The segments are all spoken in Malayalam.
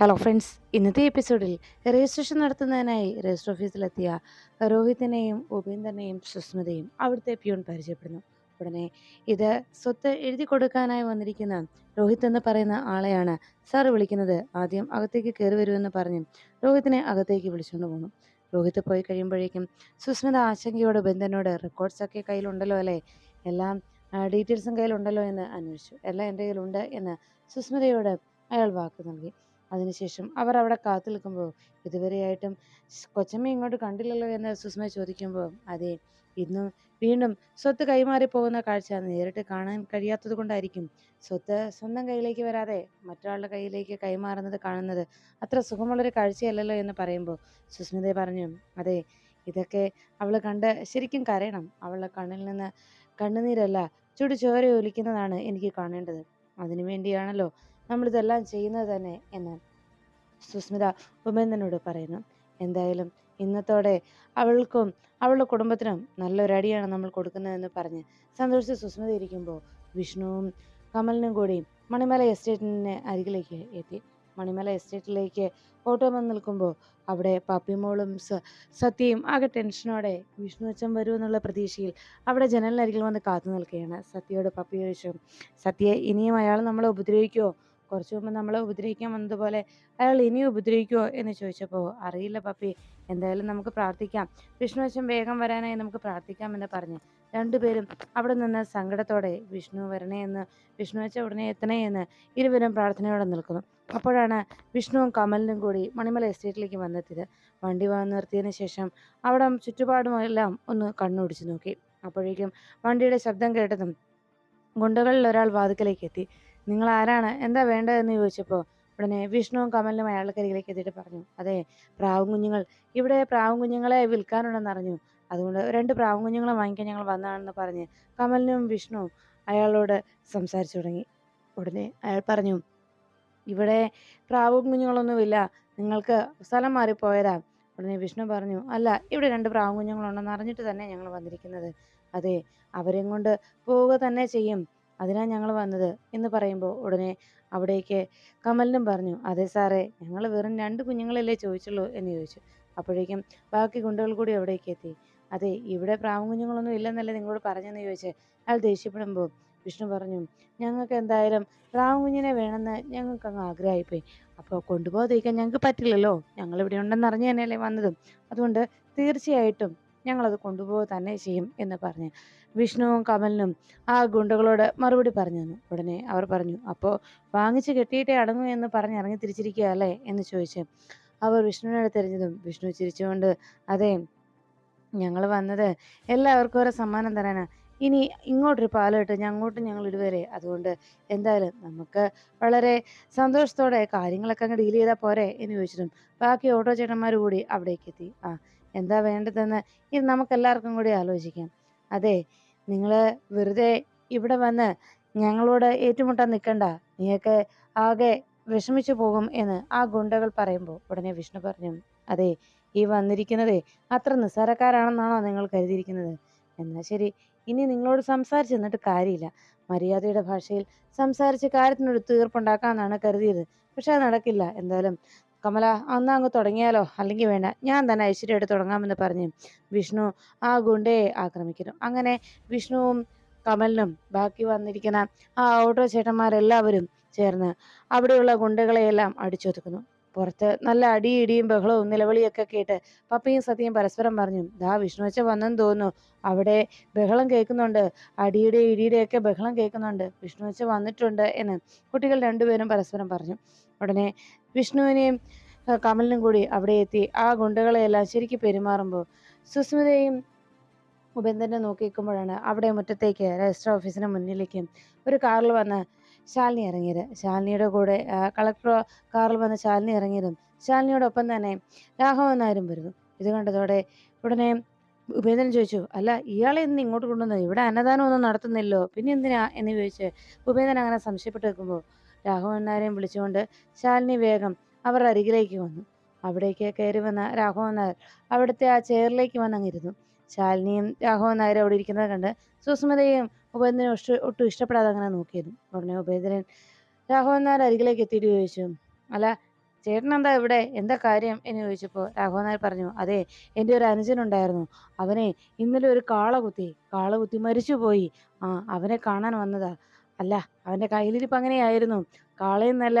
ഹലോ ഫ്രണ്ട്സ് ഇന്നത്തെ എപ്പിസോഡിൽ രജിസ്ട്രേഷൻ നടത്തുന്നതിനായി രജിസ്റ്റർ ഓഫീസിലെത്തിയ രോഹിത്തിനെയും ഉപേന്ദ്രനെയും സുസ്മിതയും അവിടുത്തെ പ്യൂൺ പരിചയപ്പെടുന്നു. ഉടനെ ഇത് സ്വത്ത് എഴുതി കൊടുക്കാനായി വന്നിരിക്കുന്ന രോഹിത് എന്ന് പറയുന്ന ആളെയാണ് സാർ വിളിക്കുന്നത്. ആദ്യം അകത്തേക്ക് കയറി വരുമെന്ന് പറഞ്ഞ് രോഹിത്തിനെ അകത്തേക്ക് വിളിച്ചുകൊണ്ട് പോകുന്നു രോഹിത് പോയി കഴിയുമ്പോഴേക്കും സുസ്മിത ആശങ്കയോട് ബന്ധനോട് റെക്കോർഡ്സ് ഒക്കെ കയ്യിലുണ്ടല്ലോ അല്ലേ? എല്ലാം ഡീറ്റെയിൽസും കയ്യിലുണ്ടല്ലോ എന്ന് അന്വേഷിച്ചു. എല്ലാം എന്റെ കയ്യിലുണ്ട് എന്ന് സുസ്മിതയോട് അയാൾ വാക്ക് നൽകി. അതിനുശേഷം അവർ അവിടെ കാത്തു നിൽക്കുമ്പോൾ ഇതുവരെയായിട്ടും കൊച്ചമ്മ ഇങ്ങോട്ട് കണ്ടില്ലല്ലോ എന്ന് സുസ്മ ചോദിക്കുമ്പോൾ അതെ ഇന്നും വീണ്ടും സ്വത്ത് കൈമാറി പോകുന്ന കാഴ്ച നേരിട്ട് കാണാൻ കഴിയാത്തത് കൊണ്ടായിരിക്കും. സ്വത്ത് സ്വന്തം കയ്യിലേക്ക് വരാതെ മറ്റൊരാളുടെ കയ്യിലേക്ക് കൈമാറുന്നത് കാണുന്നത് അത്ര സുഖമുള്ളൊരു കാഴ്ചയല്ലല്ലോ എന്ന് പറയുമ്പോൾ സുസ്മിത പറഞ്ഞു അതെ ഇതൊക്കെ അവൾ കണ്ട് ശരിക്കും കരയണം. അവളുടെ കണ്ണിൽ നിന്ന് കണ്ണുനീരല്ല ചുടു ചോര ഒലിക്കുന്നതാണ് എനിക്ക് കാണേണ്ടത്. അതിനു വേണ്ടിയാണല്ലോ നമ്മളിതെല്ലാം ചെയ്യുന്നത് തന്നെ എന്ന് സുസ്മിത ഉപേന്ദ്രനോട് പറയുന്നു. എന്തായാലും ഇന്നത്തോടെ അവൾക്കും അവളുടെ കുടുംബത്തിനും നല്ലൊരു അടിയാണ് നമ്മൾ കൊടുക്കുന്നതെന്ന് പറഞ്ഞ് സന്തോഷിച്ച് സുസ്മിത ഇരിക്കുമ്പോൾ വിഷ്ണുവും കമലിനും കൂടി മണിമല എസ്റ്റേറ്റിന് അരികിലേക്ക് എത്തി. മണിമല എസ്റ്റേറ്റിലേക്ക് ഓട്ടോ വന്ന് നിൽക്കുമ്പോൾ അവിടെ പപ്പിമോളും സത്യയും ആകെ ടെൻഷനോടെ വിഷ്ണു അച്ഛൻ വരൂ എന്നുള്ള പ്രതീക്ഷയിൽ അവിടെ ജനലിനരികിൽ വന്ന് കാത്തു നിൽക്കുകയാണ്. സത്യയോട് പപ്പി ചോദിച്ചു സത്യയെ ഇനിയും അയാൾ നമ്മളെ ഉപദ്രവിക്കുമോ കുറച്ചു മുമ്പ് നമ്മളെ ഉപദ്രവിക്കാൻ വന്നതുപോലെ അയാൾ ഇനിയും ഉപദ്രവിക്കുമോ എന്ന് ചോദിച്ചപ്പോൾ അറിയില്ല പപ്പി എന്തായാലും നമുക്ക് പ്രാർത്ഥിക്കാം. വിഷ്ണു അച്ഛൻ വേഗം വരാനായി നമുക്ക് പ്രാർത്ഥിക്കാം എന്ന് പറഞ്ഞു. രണ്ടുപേരും അവിടെ നിന്ന് സങ്കടത്തോടെ വിഷ്ണു വരണേ എന്ന് വിഷ്ണു അച്ഛൻ ഉടനെ എത്തണേ എന്ന് ഇരുവരും പ്രാർത്ഥനയോടെ നിൽക്കുന്നു. അപ്പോഴാണ് വിഷ്ണുവും കമലിനും കൂടി മണിമല എസ്റ്റേറ്റിലേക്ക് വന്നെത്തിയത്. വണ്ടി വന്ന് നിർത്തിയതിന് ശേഷം അവിടെ ചുറ്റുപാടുമെല്ലാം ഒന്ന് കണ്ണോടിച്ചു നോക്കി. അപ്പോഴേക്കും വണ്ടിയുടെ ശബ്ദം കേട്ടതും ഗുണ്ടകളിൽ ഒരാൾ വാതുക്കലേക്ക് എത്തി. നിങ്ങൾ ആരാണ് എന്താ വേണ്ടതെന്ന് ചോദിച്ചപ്പോൾ ഉടനെ വിഷ്ണുവും കമലിനും അയാളുടെ കരികിലേക്ക് എത്തിയിട്ട് പറഞ്ഞു അതെ പ്രാവും കുഞ്ഞുങ്ങൾ. ഇവിടെ പ്രാവും കുഞ്ഞുങ്ങളെ വിൽക്കാനുണ്ടെന്ന് അറിഞ്ഞു. അതുകൊണ്ട് രണ്ട് പ്രാവും കുഞ്ഞുങ്ങളെ വാങ്ങിക്കാൻ ഞങ്ങൾ വന്നതാണെന്ന് പറഞ്ഞ് കമലിനും വിഷ്ണുവും അയാളോട് സംസാരിച്ചു തുടങ്ങി. ഉടനെ അയാൾ പറഞ്ഞു ഇവിടെ പ്രാവും കുഞ്ഞുങ്ങളൊന്നുമില്ല നിങ്ങൾക്ക് സ്ഥലം മാറിപ്പോയതാ. ഉടനെ വിഷ്ണു പറഞ്ഞു അല്ല ഇവിടെ രണ്ട് പ്രാവും കുഞ്ഞുങ്ങളുണ്ടെന്ന് അറിഞ്ഞിട്ട് തന്നെ ഞങ്ങൾ വന്നിരിക്കുന്നത്. അതെ അവരെയും കൊണ്ട് പോവുക തന്നെ ചെയ്യും. അതിനാണ് ഞങ്ങൾ വന്നത്? എന്ന് പറയുമ്പോൾ ഉടനെ അവിടേക്ക് കമലിനും പറഞ്ഞു അതെ സാറേ ഞങ്ങൾ വെറും രണ്ട് കുഞ്ഞുങ്ങളല്ലേ ചോദിച്ചുള്ളൂ എന്ന് ചോദിച്ചു. അപ്പോഴേക്കും ബാക്കി ഗുണ്ടകൾ കൂടി അവിടേക്ക് എത്തി. അതെ ഇവിടെ പ്രാവും കുഞ്ഞുങ്ങളൊന്നും ഇല്ലെന്നല്ലേ നിങ്ങളോട് പറഞ്ഞെന്ന് ചോദിച്ച്? അയാൾ ദേഷ്യപ്പെടുമ്പോൾ വിഷ്ണു പറഞ്ഞു ഞങ്ങൾക്ക് എന്തായാലും പ്രാവും കുഞ്ഞിനെ വേണമെന്ന് ഞങ്ങൾക്ക് അങ്ങ് ആഗ്രഹമായിപ്പോയി. അപ്പോൾ കൊണ്ടുപോകാതിരിക്കാൻ ഞങ്ങൾക്ക് പറ്റില്ലല്ലോ. ഞങ്ങൾ ഇവിടെ ഉണ്ടെന്ന് അറിഞ്ഞു തന്നെയല്ലേ വന്നതും. അതുകൊണ്ട് തീർച്ചയായിട്ടും ഞങ്ങളത് കൊണ്ടുപോവുക തന്നെ ചെയ്യും എന്ന് പറഞ്ഞ്. വിഷ്ണുവും കമലിനും ആ ഗുണ്ടകളോട് മറുപടി പറഞ്ഞു തന്നു. ഉടനെ അവർ പറഞ്ഞു അപ്പോൾ വാങ്ങിച്ച് കെട്ടിയിട്ടേ അടങ്ങൂ എന്ന് പറഞ്ഞ് ഇറങ്ങി തിരിച്ചിരിക്കുക അല്ലേ? എന്ന് ചോദിച്ച്. അവർ വിഷ്ണുവിനോട് തിരിഞ്ഞതും വിഷ്ണു ചിരിച്ചുകൊണ്ട് അതെ ഞങ്ങൾ വന്നത് എല്ലാവർക്കും ഓരോ സമ്മാനം തരാനാണ് ഇനി ഇങ്ങോട്ടൊരു പാലോട്ട് ഞങ്ങോട്ടും ഞങ്ങൾ ഇടുവരെ. അതുകൊണ്ട് എന്തായാലും നമുക്ക് വളരെ സന്തോഷത്തോടെ കാര്യങ്ങളൊക്കെ അങ്ങ് ഡീൽ ചെയ്താൽ പോരെ എന്ന് ചോദിച്ചിട്ടും ബാക്കി ഓട്ടോ ചേട്ടന്മാർ കൂടി അവിടേക്ക് എത്തി. ആ എന്താ വേണ്ടതെന്ന് ഇത് നമുക്ക് എല്ലാവർക്കും കൂടി ആലോചിക്കാം. അതെ നിങ്ങൾ വെറുതെ ഇവിടെ വന്ന് ഞങ്ങളോട് ഏറ്റുമുട്ടാൻ നിൽക്കണ്ട. നീയൊക്കെ ആകെ വിഷമിച്ചു പോകും എന്ന് ആ ഗുണ്ടകൾ പറയുമ്പോൾ ഉടനെ വിഷ്ണു പറഞ്ഞു അതെ ഈ വന്നിരിക്കുന്നത് അത്ര നിസ്സാരക്കാരാണെന്നാണോ നിങ്ങൾ കരുതിയിരിക്കുന്നത്? എന്നാൽ ശരി ഇനി നിങ്ങളോട് സംസാരിച്ചു നിന്നിട്ട് കാര്യമില്ല. മര്യാദയുടെ ഭാഷയിൽ സംസാരിച്ച് കാര്യത്തിനൊരു തീർപ്പുണ്ടാക്കാമെന്നാണ് കരുതിയത്. പക്ഷെ അത് നടക്കില്ല. എന്തായാലും കമല അന്ന് അങ്ങ് തുടങ്ങിയാലോ? അല്ലെങ്കിൽ വേണ്ട. ഞാൻ തന്നെ ഐശ്വര്യമായിട്ട് തുടങ്ങാമെന്ന് പറഞ്ഞ് വിഷ്ണു ആ ഗുണ്ടയെ ആക്രമിക്കുന്നു. അങ്ങനെ വിഷ്ണുവും കമലിനും ബാക്കി വന്നിരിക്കുന്ന ആ ഓട്ടോ ചേട്ടന്മാരെല്ലാവരും ചേർന്ന് അവിടെയുള്ള ഗുണ്ടകളെയെല്ലാം അടിച്ചൊതുക്കുന്നു. പുറത്ത് നല്ല അടിയും ഇടിയും ബഹളവും നിലവിളിയൊക്കെ കേട്ട് പപ്പയും സത്യം പരസ്പരം പറഞ്ഞു ദാ വിഷ്ണു വെച്ച വന്നെന്ന് തോന്നുന്നു. അവിടെ ബഹളം കേൾക്കുന്നുണ്ട്. അടിയുടെ ഇടിയുടെയൊക്കെ ബഹളം കേൾക്കുന്നുണ്ട്. വിഷ്ണു വെച്ച വന്നിട്ടുണ്ട് എന്ന്. കുട്ടികൾ രണ്ടുപേരും പരസ്പരം പറഞ്ഞു. ഉടനെ വിഷ്ണുവിനെയും കമലിനും കൂടി അവിടെ എത്തി. ആ ഗുണ്ടകളെയെല്ലാം ശരിക്കും പെരുമാറുമ്പോൾ സുസ്മിതയും ഉപേന്ദ്രനെ നോക്കി നിൽക്കുമ്പോഴാണ് അവിടെ മുറ്റത്തേക്ക് രജിസ്റ്റർ ഓഫീസിന് മുന്നിലേക്ക് ഒരു കാറിൽ വന്ന് ശാലിനി ഇറങ്ങിയത്. ശാലിനിയുടെ കൂടെ കളക്ടർ കാറിൽ വന്ന് ശാലിനി ഇറങ്ങിയതും ശാലിനിയോടൊപ്പം തന്നെ രാഘവൻ നായരും വരുന്നു. ഇത് കണ്ടതോടെ ഉടനെ ഉപേന്ദ്രൻ ചോദിച്ചു അല്ല ഇയാളെ ഇന്ന് ഇങ്ങോട്ട് കൊണ്ടുവന്നത്? ഇവിടെ അന്നദാനം ഒന്നും നടത്തുന്നില്ലോ പിന്നെ എന്തിനാ? എന്ന് ചോദിച്ച് ഉപേന്ദ്രൻ അങ്ങനെ സംശയപ്പെട്ട് നിൽക്കുമ്പോൾ രാഘവൻ നായരെയും വിളിച്ചുകൊണ്ട് ശാലിനി വേഗം അവർ അരികിലേക്ക് വന്നു. അവിടേക്ക് കയറി വന്ന രാഘവൻ നായർ അവിടുത്തെ ആ ചെയറിലേക്ക് വന്ന് അങ്ങിരുന്നു ശാലിനിയും രാഘവൻ നായരും അവിടെ ഇരിക്കുന്നത് കണ്ട് സുസ്മിതയും ഉപേന്ദ്രനും ഇഷ്ട ഒട്ടും ഇഷ്ടപ്പെടാതെ അങ്ങനെ നോക്കിയിരുന്നു. ഉടനെ ഉപേന്ദ്രൻ രാഘവൻ നായർ അരികിലേക്ക് എത്തിയിട്ട് ചോദിച്ചു അല്ല ചേട്ടൻ എന്താ ഇവിടെ? എന്താ കാര്യം? എന്ന് ചോദിച്ചപ്പോൾ രാഘവൻ നായർ പറഞ്ഞു അതെ എന്റെ ഒരു അനുജനുണ്ടായിരുന്നു അവനെ ഇന്നലെ ഒരു കാള കുത്തി കാള കുത്തി മരിച്ചുപോയി ആ അവനെ കാണാൻ വന്നതാ. അല്ല അവന്റെ കയ്യിലിരിപ്പ് അങ്ങനെയായിരുന്നു. കാളയെന്നല്ല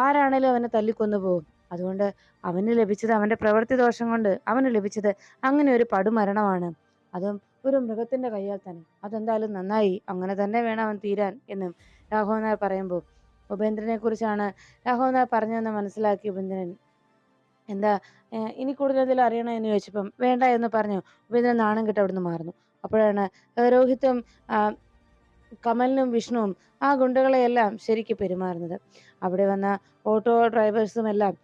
ആരാണേലും അവനെ തല്ലിക്കൊന്നു പോകും. അതുകൊണ്ട് അവന് ലഭിച്ചത് അവന്റെ പ്രവൃത്തി ദോഷം കൊണ്ട് അവന് ലഭിച്ചത് അങ്ങനെ ഒരു പടുമരണമാണ്. അതും ഒരു മൃഗത്തിന്റെ കയ്യാൽ തന്നെ. അതെന്തായാലും നന്നായി അങ്ങനെ തന്നെ വേണം അവൻ തീരാൻ എന്നും രാഘവൻ നായർ പറയുമ്പോൾ ഉപേന്ദ്രനെ കുറിച്ചാണ് രാഘവൻ നായർ പറഞ്ഞതെന്ന് മനസ്സിലാക്കി ഉപേന്ദ്രൻ. എന്താ ഇനി കൂടുതൽ എന്തെങ്കിലും അറിയണോ എന്ന് ചോദിച്ചപ്പം വേണ്ട എന്ന് പറഞ്ഞു. ഉപേന്ദ്രൻ നാണം കെട്ട് അവിടുന്ന് മാറുന്നു. അപ്പോഴാണ് രോഹിത്തും കമലിനും വിഷ്ണുവും ആ ഗുണ്ടകളെയെല്ലാം ശരിക്ക് പെരുമാറുന്നത്. അവിടെ വന്ന ഓട്ടോ ഡ്രൈവേഴ്സും എല്ലാം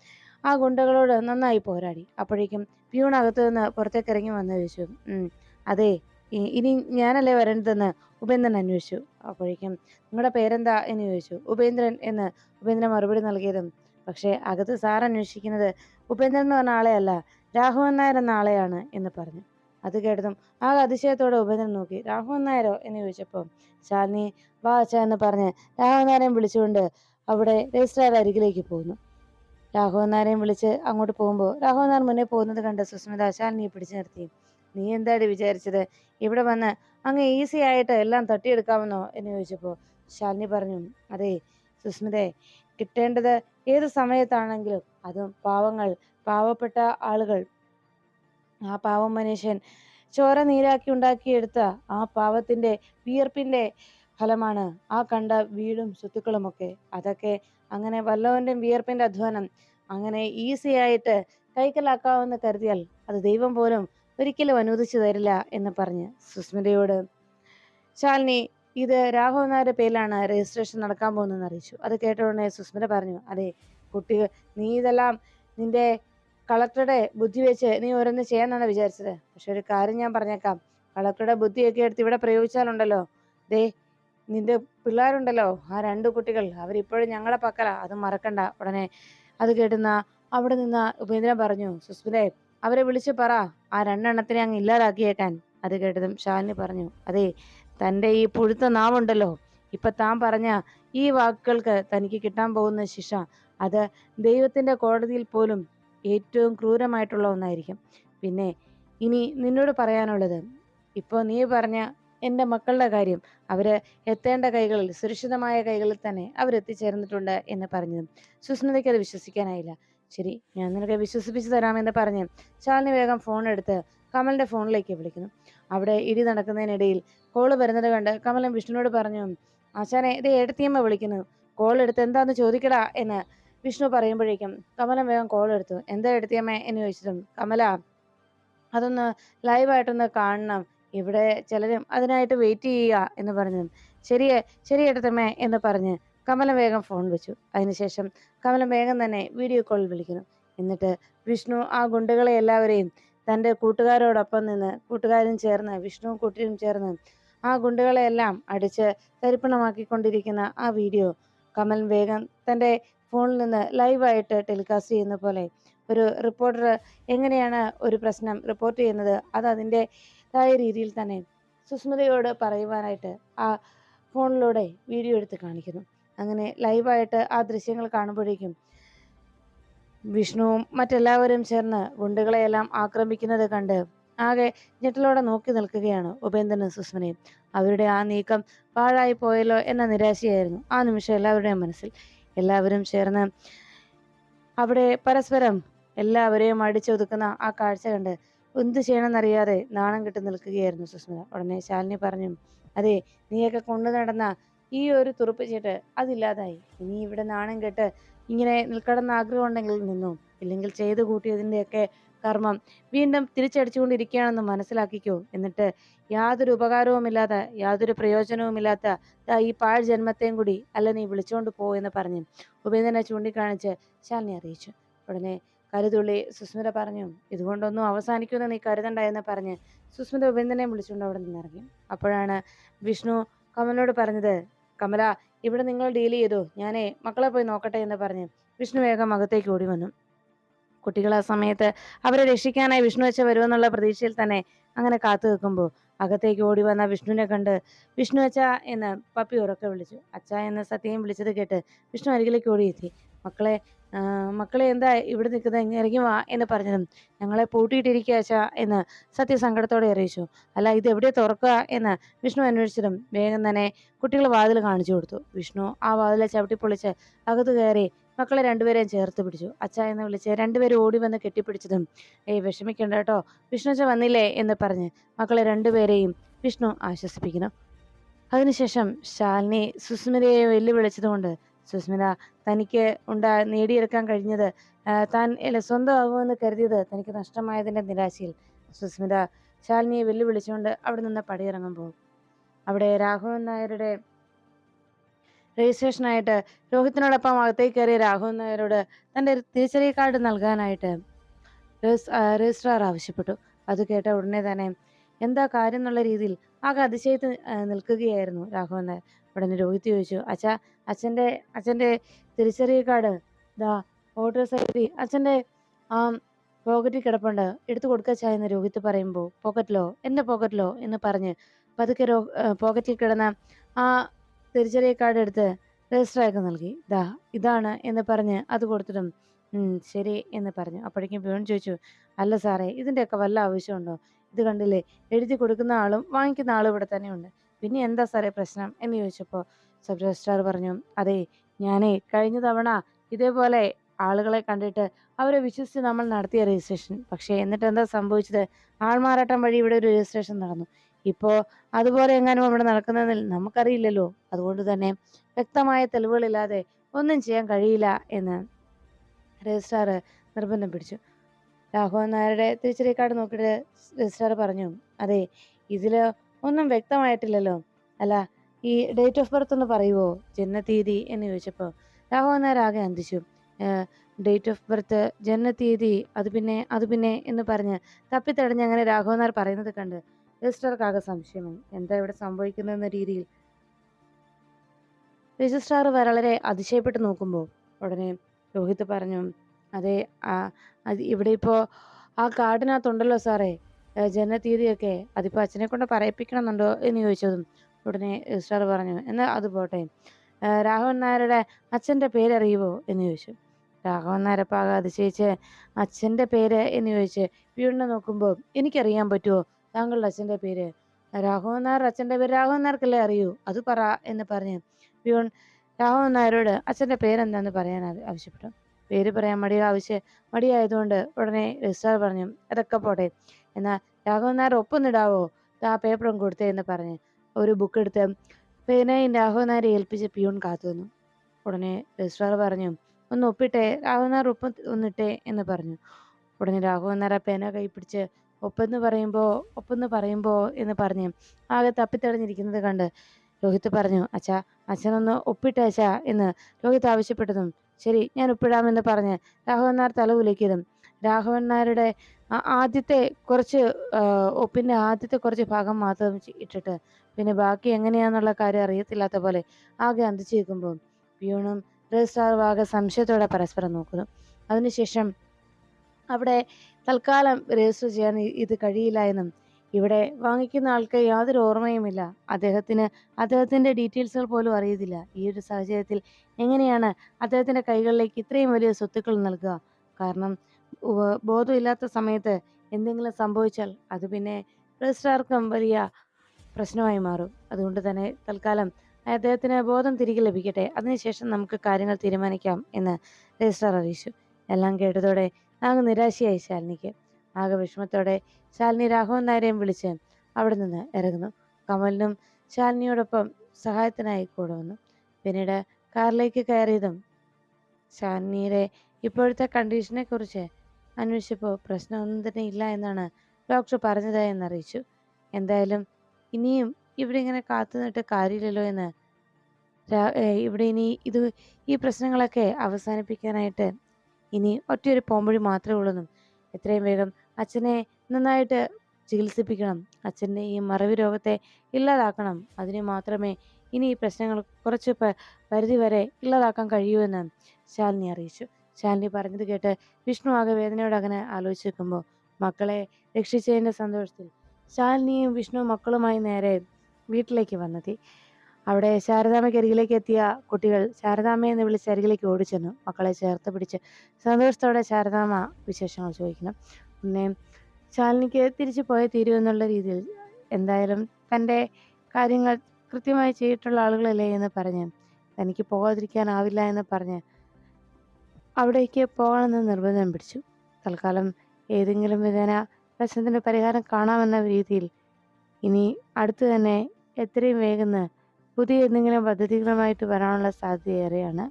ആ ഗുണ്ടകളോട് നന്നായി പോരാടി. അപ്പോഴേക്കും പ്യൂൺ അകത്തു നിന്ന് പുറത്തേക്ക് ഇറങ്ങി വന്ന് ചോദിച്ചു അതെ ഇനി ഞാനല്ലേ വരേണ്ടതെന്ന് ഉപേന്ദ്രൻ അന്വേഷിച്ചു. അപ്പോഴേക്കും നിങ്ങളുടെ പേരെന്താ? എന്ന് ചോദിച്ചു. ഉപേന്ദ്രൻ എന്ന് ഉപേന്ദ്രൻ മറുപടി നൽകിയതും പക്ഷേ അകത്ത് സാർ അന്വേഷിക്കുന്നത് ഉപേന്ദ്രൻ എന്ന് പറഞ്ഞ ആളെയല്ല രാഘവൻ നായർ എന്ന ആളെയാണ് എന്ന് പറഞ്ഞു. അത് കേട്ടതും ആ അതിശയത്തോടെ ഉപേന്ദ്രൻ നോക്കി. രാഘവൻ നായരോ? എന്ന് ചോദിച്ചപ്പോൾ ശാലിനി വാ എന്ന് പറഞ്ഞ് രാഘവൻ നായരെ വിളിച്ചുകൊണ്ട് അവിടെ രജിസ്ട്രാർ അരികിലേക്ക് പോകുന്നു. രാഘവൻ നായരെയും വിളിച്ച് അങ്ങോട്ട് പോകുമ്പോൾ രാഘവനാർ മുന്നേ പോകുന്നത് കണ്ട് സുസ്മിത ശാലിനിയെ പിടിച്ചു നിർത്തി. നീ എന്താടി വിചാരിച്ചത്? ഇവിടെ വന്ന് അങ്ങ് ഈസി ആയിട്ട് എല്ലാം തട്ടിയെടുക്കാമെന്നോ? എന്ന് ചോദിച്ചപ്പോൾ ശാലിനി പറഞ്ഞു അതെ സുസ്മിതേ കിട്ടേണ്ടത് ഏത് സമയത്താണെങ്കിലും അതും പാവങ്ങൾ പാവപ്പെട്ട ആളുകൾ. ആ പാവം മനുഷ്യൻ ചോര നീരാക്കി ഉണ്ടാക്കിയെടുത്ത ആ പാവത്തിന്റെ വിയർപ്പിന്റെ ഫലമാണ് ആ കണ്ട വീടും സ്വത്തുക്കളുമൊക്കെ. അതൊക്കെ അങ്ങനെ വല്ലവന്റെയും വിയർപ്പിന്റെ അധ്വാനം അങ്ങനെ ഈസി ആയിട്ട് കൈക്കലാക്കാമെന്ന് കരുതിയാൽ അത് ദൈവം പോലും ഒരിക്കലും അനുവദിച്ചു തരില്ല എന്ന് പറഞ്ഞ് സുസ്മിതയോട് ശാലിനി ഇത് രാഘവൻ നായരുടെ പേരിലാണ് രജിസ്ട്രേഷൻ നടക്കാൻ പോകുന്നതെന്ന് അറിയിച്ചു. അത് കേട്ട ഉടനെ സുസ്മിത പറഞ്ഞു അതെ കുട്ടികൾ നീ ഇതെല്ലാം നിന്റെ കളക്ടറുടെ ബുദ്ധി വെച്ച് നീ ഓരോന്ന് ചെയ്യാന്നാണ് വിചാരിച്ചത്. പക്ഷെ ഒരു കാര്യം ഞാൻ പറഞ്ഞേക്കാം. കളക്ടറുടെ ബുദ്ധിയൊക്കെ എടുത്ത് ഇവിടെ പ്രയോഗിച്ചാലുണ്ടല്ലോ. ദേ നിന്റെ പിള്ളേരുണ്ടല്ലോ ആ രണ്ട് കുട്ടികൾ. അവരിപ്പോഴും ഞങ്ങളെ പക്കലാ. അത് മറക്കണ്ട ഉടനെ. അത് കേട്ടുന്ന അവിടെ നിന്ന് ഉപേന്ദ്രൻ പറഞ്ഞു സുസ്മിതേ അവരെ വിളിച്ച് പറ. ആ രണ്ടെണ്ണത്തിനെ അങ്ങ് ഇല്ലാതാക്കിയേക്കാൻ. അത് കേട്ടതും ശാലിനി പറഞ്ഞു അതെ തന്റെ ഈ പുഴുത്ത നാവുണ്ടല്ലോ. ഇപ്പൊ താൻ പറഞ്ഞ ഈ വാക്കുകൾക്ക് തനിക്ക് കിട്ടാൻ പോകുന്ന ശിക്ഷ അത് ദൈവത്തിന്റെ കോടതിയിൽ പോലും ഏറ്റവും ക്രൂരമായിട്ടുള്ള ഒന്നായിരിക്കും. പിന്നെ ഇനി നിന്നോട് പറയാനുള്ളത് ഇപ്പോൾ നീ പറഞ്ഞ എന്റെ മക്കളുടെ കാര്യം. അവർ എത്തേണ്ട കൈകളിൽ സുരക്ഷിതമായ കൈകളിൽ തന്നെ അവരെത്തിച്ചേർന്നിട്ടുണ്ട് എന്ന് പറഞ്ഞു. സുസ്മിതയ്ക്ക് അത് വിശ്വസിക്കാനായില്ല. ശരി ഞാൻ നിനക്ക് വിശ്വസിപ്പിച്ചു തരാമെന്ന് പറഞ്ഞ് ശാലിനി വേഗം ഫോൺ എടുത്ത് കമലിന്റെ ഫോണിലേക്ക് വിളിക്കുന്നു. അവിടെ ഇടി നടക്കുന്നതിനിടയിൽ കോൾ വരുന്നത് കണ്ട് കമലൻ വിഷ്ണുവിനോട് പറഞ്ഞു ആശാനെ ഇത് എടുത്തിയമ്മ വിളിക്കുന്നു. കോൾ എടുത്ത് എന്താന്ന് ചോദിക്കടാ എന്ന് വിഷ്ണു പറയുമ്പോഴേക്കും കമലൻ വേഗം കോൾ എടുത്തു. എന്താ എടുത്തിയമ്മ? എന്ന് ചോദിച്ചതും കമല അതൊന്ന് ലൈവായിട്ടൊന്ന് കാണണം. ഇവിടെ ചിലരും അതിനായിട്ട് വെയിറ്റ് ചെയ്യുക എന്ന് പറഞ്ഞു ശരിയെ ശരി ഏട്ടത്തമ്മേ എന്ന് പറഞ്ഞ് കമലം വേഗം ഫോൺ വെച്ചു. അതിനുശേഷം കമലം വേഗം തന്നെ വീഡിയോ കോൾ വിളിക്കുന്നു. എന്നിട്ട് വിഷ്ണു ആ ഗുണ്ടകളെ എല്ലാവരെയും തന്റെ കൂട്ടുകാരോടൊപ്പം നിന്ന് കൂട്ടുകാരും ചേർന്ന് വിഷ്ണു കുട്ടിയും ചേർന്ന് ആ ഗുണ്ടകളെ എല്ലാം അടിച്ച് തരിപ്പണമാക്കിക്കൊണ്ടിരിക്കുന്ന ആ വീഡിയോ കമൽ വേഗം തന്റെ ഫോണിൽ നിന്ന് ലൈവായിട്ട് ടെലികാസ്റ്റ് ചെയ്യുന്ന പോലെ ഒരു റിപ്പോർട്ടർ എങ്ങനെയാണ് ഒരു പ്രശ്നം റിപ്പോർട്ട് ചെയ്യുന്നത്? അത് അതിന്റെതായ രീതിയിൽ തന്നെ സുസ്മിതയോട് പറയുവാനായിട്ട് ആ ഫോണിലൂടെ വീഡിയോ എടുത്ത് കാണിക്കുന്നു. അങ്ങനെ ലൈവായിട്ട് ആ ദൃശ്യങ്ങൾ കാണുമ്പോഴേക്കും വിഷ്ണുവും മറ്റെല്ലാവരും ചേർന്ന് ഗുണ്ടുകളെയെല്ലാം ആക്രമിക്കുന്നത് കണ്ട് ആകെ ഞെട്ടലോടെ നോക്കി നിൽക്കുകയാണ് ഉപേന്ദ്രനും സുസ്മനയും അവരുടെ ആ നീക്കം പാഴായി പോയല്ലോ എന്ന നിരാശയായിരുന്നു ആ നിമിഷം എല്ലാവരുടെയും മനസ്സിൽ. എല്ലാവരും ചേർന്ന് അവിടെ പരസ്പരം എല്ലാവരെയും അടിച്ചൊതുക്കുന്ന ആ കാഴ്ച കണ്ട് എന്ത് ചെയ്യണമെന്നറിയാതെ നാണം കെട്ട് നിൽക്കുകയായിരുന്നു സുസ്മിത. ഉടനെ ശാലിനി പറഞ്ഞു അതെ നീയൊക്കെ കൊണ്ടു നടന്ന ഈ ഒരു തുറുപ്പ് ചേട്ട് അതില്ലാതായി. ഇനി ഇവിടെ നാണം കെട്ട് ഇങ്ങനെ നിൽക്കണമെന്ന് ആഗ്രഹം ഉണ്ടെങ്കിൽ നിന്നു? ഇല്ലെങ്കിൽ ചെയ്തു കൂട്ടിയതിന്റെയൊക്കെ കർമ്മം വീണ്ടും തിരിച്ചടിച്ചുകൊണ്ടിരിക്കുകയാണെന്ന് മനസ്സിലാക്കിക്കോ. എന്നിട്ട് യാതൊരു ഉപകാരവുമില്ലാത്ത യാതൊരു പ്രയോജനവുമില്ലാത്ത ഈ പാഴ് ജന്മത്തെയും കൂടി അല്ല നീ വിളിച്ചുകൊണ്ട് പോ എന്ന് പറഞ്ഞ് ഉപേന്ദ്രനെ ചൂണ്ടിക്കാണിച്ച് ശാലിനി അറിയിച്ചു. ഉടനെ കരുതുള്ളി സുസ്മിത പറഞ്ഞു ഇതുകൊണ്ടൊന്നും അവസാനിക്കുമെന്ന് നീ കരുതണ്ട എന്ന് പറഞ്ഞ് സുസ്മിത ഉപേന്ദ്രനെ വിളിച്ചുകൊണ്ട് അവിടെ നിന്നിറങ്ങി അപ്പോഴാണ് വിഷ്ണു കമലിനോട് പറഞ്ഞത് കമല ഇവിടെ നിങ്ങൾ ഡീൽ ചെയ്തു? ഞാനേ മക്കളെ പോയി നോക്കട്ടെ എന്ന് പറഞ്ഞ് വിഷ്ണു വേഗം അകത്തേക്ക് ഓടി വന്നു. കുട്ടികൾ ആ സമയത്ത് അവരെ രക്ഷിക്കാനായി വിഷ്ണു വെച്ച വരുമെന്നുള്ള പ്രതീക്ഷയിൽ തന്നെ അങ്ങനെ കാത്തു നിൽക്കുമ്പോൾ അകത്തേക്ക് ഓടി വന്ന വിഷ്ണുവിനെ കണ്ട് വിഷ്ണു അച്ഛ എന്ന് പപ്പി ഉറക്കെ വിളിച്ചു. അച്ഛ എന്ന് സത്യം വിളിച്ചത് കേട്ട് വിഷ്ണു അരികിലേക്ക് ഓടിയെത്തി. മക്കളെ മക്കളെ എന്താ ഇവിടെ നിൽക്കുന്നത്? ഇങ്ങ് ഇറങ്ങി വാ എന്ന് പറഞ്ഞതും ഞങ്ങളെ പൂട്ടിയിട്ടിരിക്കുക എന്ന് സത്യസങ്കടത്തോടെ അറിയിച്ചു. അല്ല ഇത് എവിടെ തുറക്കുക എന്ന് വിഷ്ണു അന്വേഷിച്ചതും വേഗം തന്നെ കുട്ടികൾ വാതിൽ കാണിച്ചു കൊടുത്തു. വിഷ്ണു ആ വാതിലെ ചവിട്ടിപ്പൊളിച്ച് അകത്ത് കയറി മക്കളെ രണ്ടുപേരെയും ചേർത്ത് പിടിച്ചു. അച്ഛ എന്ന് വിളിച്ച് രണ്ടുപേരും ഓടി വന്ന് കെട്ടിപ്പിടിച്ചതും ഏയ് വിഷമിക്കണ്ട കേട്ടോ. വിഷ്ണു അച്ഛ വന്നില്ലേ? എന്ന് പറഞ്ഞ് മക്കളെ രണ്ടുപേരെയും വിഷ്ണു ആശ്വസിപ്പിക്കുന്നു. അതിനുശേഷം ശാലിനി സുസ്മിതയെ വെല്ലുവിളിച്ചതുകൊണ്ട് സുസ്മിത തനിക്ക് ഉണ്ടാ നേടിയെടുക്കാൻ കഴിഞ്ഞത് താൻ സ്വന്തമാകുമെന്ന് കരുതിയത് തനിക്ക് നഷ്ടമായതിന്റെ നിരാശയിൽ. സുസ്മിത ശാലിനിയെ വെല്ലുവിളിച്ചുകൊണ്ട് അവിടെ നിന്ന് പടിയിറങ്ങാൻ പോകും അവിടെ രാഘവൻ നായരുടെ രജിസ്ട്രേഷനായിട്ട് രോഹിത്തിനോടൊപ്പം അകത്തേക്ക് കയറിയ രാഘവൻ നായരോട് തന്റെ തിരിച്ചറിയ കാർഡ് നൽകാനായിട്ട് രജിസ്- രജിസ്ട്രാർ ആവശ്യപ്പെട്ടു. അത് കേട്ട ഉടനെ തന്നെ എന്താ കാര്യം എന്നുള്ള രീതിയിൽ ആകെ അതിശയത്ത് നിൽക്കുകയായിരുന്നു രാഘവൻ നായർ. ഉടനെ രോഹിത് ചോദിച്ചു അച്ഛ അച്ഛന്റെ അച്ഛന്റെ തിരിച്ചറിയ കാർഡ് ദാ വോട്ടേഴ്സ് ഐ ഡി അച്ഛന്റെ ആ പോക്കറ്റിൽ കിടപ്പുണ്ട്. എടുത്തു കൊടുക്കച്ചാ എന്ന് രോഹിത് പറയുമ്പോൾ പോക്കറ്റിലോ? എന്റെ പോക്കറ്റിലോ? എന്ന് പറഞ്ഞ് പതുക്കെ രോ പോക്കറ്റിൽ കിടന്ന ആ തിരിച്ചറിയ കാർഡ് എടുത്ത് രജിസ്റ്ററാക്കി നൽകി. ദാ ഇതാണ് എന്ന് പറഞ്ഞ് അത് കൊടുത്തിട്ടും ശരി എന്ന് പറഞ്ഞു. അപ്പോഴേക്കും പ്യൂൺ ചോദിച്ചു അല്ല സാറേ ഇതിന്റെയൊക്കെ വല്ല ആവശ്യമുണ്ടോ? ഇത് കണ്ടില്ലേ? എഴുതി കൊടുക്കുന്ന ആളും വാങ്ങിക്കുന്ന ആളും ഇവിടെ തന്നെയുണ്ട് പിന്നെ എന്താ സാറേ പ്രശ്നം? എന്ന് ചോദിച്ചപ്പോൾ സബ് രജിസ്ട്രാർ പറഞ്ഞു അതെ ഞാനേ കഴിഞ്ഞ തവണ ഇതേപോലെ ആളുകളെ കണ്ടിട്ട് അവരെ വിശ്വസിച്ച് നമ്മൾ നടത്തിയ രജിസ്ട്രേഷൻ. പക്ഷേ എന്നിട്ട് എന്താ സംഭവിച്ചത്? ആൾമാറാട്ടം വഴി ഇവിടെ ഒരു രജിസ്ട്രേഷൻ നടന്നു. ഇപ്പോൾ അതുപോലെ എങ്ങാനും അവിടെ നടക്കുന്നതിൽ നമുക്കറിയില്ലല്ലോ. അതുകൊണ്ട് തന്നെ വ്യക്തമായ തെളിവുകളില്ലാതെ ഒന്നും ചെയ്യാൻ കഴിയില്ല എന്ന് രജിസ്ട്രാർ നിർബന്ധം പിടിച്ചു. രാഘവൻ നായരുടെ തിരിച്ചറിയ കാർഡ് നോക്കിയിട്ട് രജിസ്ട്രാർ പറഞ്ഞു അതെ ഇതിൽ ഒന്നും വ്യക്തമായിട്ടില്ലല്ലോ. അല്ല ഈ ഡേറ്റ് ഓഫ് ബർത്ത് ഒന്ന് പറയുമോ ജനനത്തീയതി എന്ന് ചോദിച്ചപ്പോൾ രാഘവൻ നായർ ആകെ അന്തിച്ചു. ഡേറ്റ് ഓഫ് ബർത്ത് ജനനത്തീയതി അത് പിന്നെ അത് പിന്നെ എന്ന് പറഞ്ഞ് തപ്പിത്തടഞ്ഞ് അങ്ങനെ രാഘവൻ നായർ പറയുന്നത് കണ്ട് രജിസ്ട്രാർക്കാകെ സംശയമായി. എന്താ ഇവിടെ സംഭവിക്കുന്നതെന്ന രീതിയിൽ? രജിസ്ട്രാർ വളരെ അതിശയപ്പെട്ട് നോക്കുമ്പോൾ ഉടനെ രോഹിത് പറഞ്ഞു അതെ ആ ഇവിടെ ഇപ്പോൾ ആ കാർഡിനകത്തുണ്ടല്ലോ സാറേ ഏ, ജനനത്തീയതിയൊക്കെ. അതിപ്പോൾ അച്ഛനെ കൊണ്ട് പറയിപ്പിക്കണമെന്നുണ്ടോ എന്ന് ചോദിച്ചതും ഉടനെ സാർ പറഞ്ഞു എന്നാൽ അത് പോട്ടെ. രാഘവൻ നായരുടെ അച്ഛന്റെ പേരറിയുമോ എന്ന് ചോദിച്ചു. രാഘവൻ നായരപ്പാകെ അതിശയിച്ച് അച്ഛന്റെ പേര് എന്ന് ചോദിച്ച് വീടിനെ നോക്കുമ്പോൾ എനിക്കറിയാൻ പറ്റുമോ താങ്കളുടെ അച്ഛന്റെ പേര്? രാഘവൻ നായർ അച്ഛന്റെ പേര് രാഘവൻ നായർക്കല്ലേ അറിയൂ? അത് പറ എന്ന് പറഞ്ഞ് പ്യൂൺ രാഘവൻ നായരോട് അച്ഛന്റെ പേരെന്താന്ന് പറയാൻ ആവ- ആവശ്യപ്പെട്ടു. പേര് പറയാൻ മടി ആവശ്യ മടിയായതുകൊണ്ട് ഉടനെ രജിസ്ട്രാർ പറഞ്ഞു അതൊക്കെ പോട്ടെ. എന്നാൽ രാഘവൻ നായർ ഒപ്പൊന്നിടാവോ? ആ പേപ്പറും കൊടുത്തേ എന്ന് പറഞ്ഞ് ഒരു ബുക്ക് എടുത്ത് പേനയും രാഘവൻ നായരെ ഏൽപ്പിച്ച് പിയൂൺ കാത്തു നിന്നു. ഉടനെ രജിസ്ട്രാർ പറഞ്ഞു ഒന്ന് ഒപ്പിട്ടെ രാഘവൻ നായർ ഒപ്പം ഒന്നിട്ടെ എന്ന് പറഞ്ഞു. ഉടനെ രാഘവൻ നായർ ആ പേന കൈ പിടിച്ച് ഒപ്പെന്ന് പറയുമ്പോൾ ഒപ്പെന്ന് പറയുമ്പോൾ എന്ന് പറഞ്ഞ് ആകെ തപ്പിത്തടഞ്ഞിരിക്കുന്നത് കണ്ട് രോഹിത് പറഞ്ഞു അച്ഛാ അച്ഛനൊന്ന് ഒപ്പിട്ടേ അച്ഛാ എന്ന് രോഹിത് ആവശ്യപ്പെട്ടതും ശരി ഞാൻ ഒപ്പിടാമെന്ന് പറഞ്ഞ് രാഘവൻ നായർ തല ഉലക്കിയതും. രാഘവൻ നായരുടെ ആദ്യത്തെ കുറച്ച് ഒപ്പിന്റെ ആദ്യത്തെ കുറച്ച് ഭാഗം മാത്രം ഇട്ടിട്ട് പിന്നെ ബാക്കി എങ്ങനെയാന്നുള്ള കാര്യം അറിയത്തില്ലാത്ത പോലെ ആകെ അന്തിച്ചു നിൽക്കുമ്പോൾ പ്യൂണും രജിസ്ട്രാറും ആകെ സംശയത്തോടെ പരസ്പരം നോക്കുന്നു. അതിനുശേഷം അവിടെ തൽക്കാലം രജിസ്റ്റർ ചെയ്യാൻ ഇത് കഴിയില്ല എന്നും ഇവിടെ വാങ്ങിക്കുന്ന ആൾക്ക് യാതൊരു ഓർമ്മയുമില്ല. അദ്ദേഹത്തിന് അദ്ദേഹത്തിന്റെ ഡീറ്റെയിൽസുകൾ പോലും അറിയത്തില്ല. ഈ ഒരു സാഹചര്യത്തിൽ എങ്ങനെയാണ് അദ്ദേഹത്തിന്റെ കൈകളിലേക്ക് ഇത്രയും വലിയ സ്വത്തുക്കൾ നൽകുക? കാരണം ബോധമില്ലാത്ത സമയത്ത് എന്തെങ്കിലും സംഭവിച്ചാൽ അത് പിന്നെ രജിസ്ട്രാർക്കും വലിയ പ്രശ്നമായി മാറും. അതുകൊണ്ട് തന്നെ തൽക്കാലം അദ്ദേഹത്തിന് ബോധം തിരികെ ലഭിക്കട്ടെ. അതിനുശേഷം നമുക്ക് കാര്യങ്ങൾ തീരുമാനിക്കാം എന്ന് രജിസ്ട്രാർ അറിയിച്ചു. എല്ലാം കേട്ടതോടെ ആകെ നിരാശയായി ശാലിനിക്ക്. ആകെ വിഷമത്തോടെ ശാലിനി രാഘവൻ നായരെയും വിളിച്ച് അവിടെ നിന്ന് ഇറങ്ങുന്നു. കമലിനും ശാലിനിയോടൊപ്പം സഹായത്തിനായി കൂടെ വന്നു. പിന്നീട് കാറിലേക്ക് കയറിയതും ശാലിനിയുടെ ഇപ്പോഴത്തെ കണ്ടീഷനെ കുറിച്ച് അന്വേഷിച്ചപ്പോൾ പ്രശ്നമൊന്നും തന്നെ ഇല്ല എന്നാണ് ഡോക്ടർ പറഞ്ഞത് എന്നറിയിച്ചു എന്തായാലും ഇനിയും ഇവിടെ ഇങ്ങനെ കാത്തുനിട്ട് കാര്യമില്ലല്ലോ എന്ന് ഇവിടെ ഇനി ഇത് ഈ പ്രശ്നങ്ങളൊക്കെ അവസാനിപ്പിക്കാനായിട്ട് ഇനി ഒറ്റയൊരു പോംവഴി മാത്രമേ ഉള്ളൂ എത്രയും വേഗം അച്ഛനെ നന്നായിട്ട് ചികിത്സിപ്പിക്കണം. അച്ഛന്റെ ഈ മറവി രോഗത്തെ ഇല്ലാതാക്കണം. അതിന് മാത്രമേ ഇനി ഈ പ്രശ്നങ്ങൾ കുറച്ച് പരിധി വരെ ഇല്ലാതാക്കാൻ കഴിയൂ എന്ന് ശാലിനി അറിയിച്ചു. ശാലിനി പറഞ്ഞത് കേട്ട് വിഷ്ണു ആകെ വേദനയോട് അങ്ങനെ ആലോചിച്ച് നിൽക്കുമ്പോൾ മക്കളെ രക്ഷിച്ചതിന്റെ സന്തോഷത്തിൽ ശാലിനിയും വിഷ്ണു മക്കളുമായി നേരെ വീട്ടിലേക്ക് വന്നെത്തി. അവിടെ ശാരദാമ്മയ്ക്ക് അരികിലേക്ക് എത്തിയ കുട്ടികൾ ശാരദാമ്മയെ എന്ന് വിളിച്ച് അരികിലേക്ക് ഓടിച്ചെന്നു. മക്കളെ ചേർത്ത് പിടിച്ച് സന്തോഷത്തോടെ ശാരദാമ്മ വിശേഷങ്ങൾ ചോദിക്കുന്നു. പിന്നെ ശാലിനിക്ക് തിരിച്ചു പോയേ തീരൂ എന്നുള്ള രീതിയിൽ എന്തായാലും തന്റെ കാര്യങ്ങൾ കൃത്യമായി ചെയ്തിട്ടുള്ള ആളുകളല്ലേ എന്ന് പറഞ്ഞ് തനിക്ക് പോകാതിരിക്കാനാവില്ല എന്ന് പറഞ്ഞ് അവിടേക്ക് പോകണമെന്ന് നിർബന്ധം പിടിച്ചു. തൽക്കാലം ഏതെങ്കിലും വിധേന പ്രശ്നത്തിന് പരിഹാരം കാണാമെന്ന രീതിയിൽ ഇനി അടുത്ത് തന്നെ എത്രയും വേഗം പുതിയ എന്തെങ്കിലും പദ്ധതികളുമായിട്ട് വരാനുള്ള സാധ്യത ഏറെയാണ്.